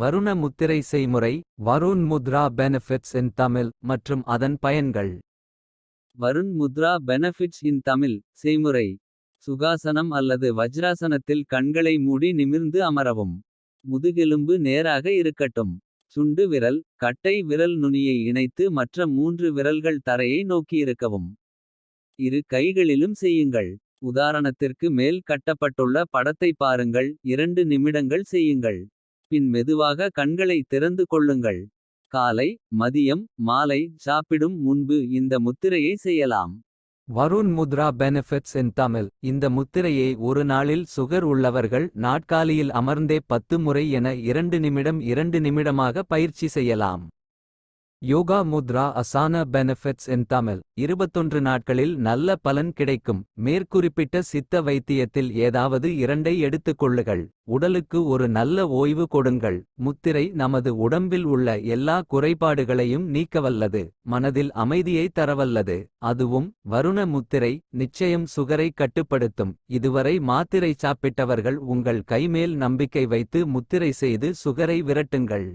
வருண முத்திரை செய்முறை Varun mudra benefits in Tamil மற்றும் அதன் பயன்கள். வருண் முத்ரா பெனிஃபிட்ஸ் இன் தமிழ் செய்முறை. சுகாசனம் அல்லது வஜ்ராசனத்தில் கண்களை மூடி நிமிர்ந்து அமரவும். முதுகெலும்பு நேராக இருக்கட்டும். சுண்டு விரல் கட்டை விரல் நுனியை இணைத்து மற்ற மூன்று விரல்கள் தரையை நோக்கியிருக்கவும். இரு கைகளிலும் செய்யுங்கள். உதாரணத்திற்கு மேல் கட்டப்பட்டுள்ள படத்தை பாருங்கள். இரண்டு நிமிடங்கள் செய்யுங்கள். பின் மெதுவாக கண்களை திறந்து கொள்ளுங்கள். காலை மதியம் மாலை சாப்பிடும் முன்பு இந்த முத்திரையை செய்யலாம். வருண் முத்ரா பெனிஃபிட்ஸ் இன் தமிழ் இந்த முத்திரையை ஒரு நாளில் சுகர் உள்ளவர்கள் நாட்காலியில் அமர்ந்தே பத்து முறை என இரண்டு நிமிடம் இரண்டு நிமிடமாக பயிற்சி செய்யலாம். Yoga mudra asana benefits in Tamil இருபத்தொன்று நாட்களில் நல்ல பலன் கிடைக்கும். மேற்குறிப்பிட்ட சித்த வைத்தியத்தில் ஏதாவது இரண்டை எடுத்துக்கொள்ளுங்கள் உடலுக்கு ஒரு நல்ல ஓய்வு கொடுங்கள். முத்திரை நமது உடம்பில் உள்ள எல்லா குறைபாடுகளையும் நீக்கவல்லது. மனதில் அமைதியை தரவல்லது. அதுவும் வருண முத்திரை நிச்சயம் சுகரை கட்டுப்படுத்தும். இதுவரை மாத்திரை சாப்பிட்டவர்கள் உங்கள் கைமேல் நம்பிக்கை வைத்து முத்திரை செய்து சுகரை விரட்டுங்கள்.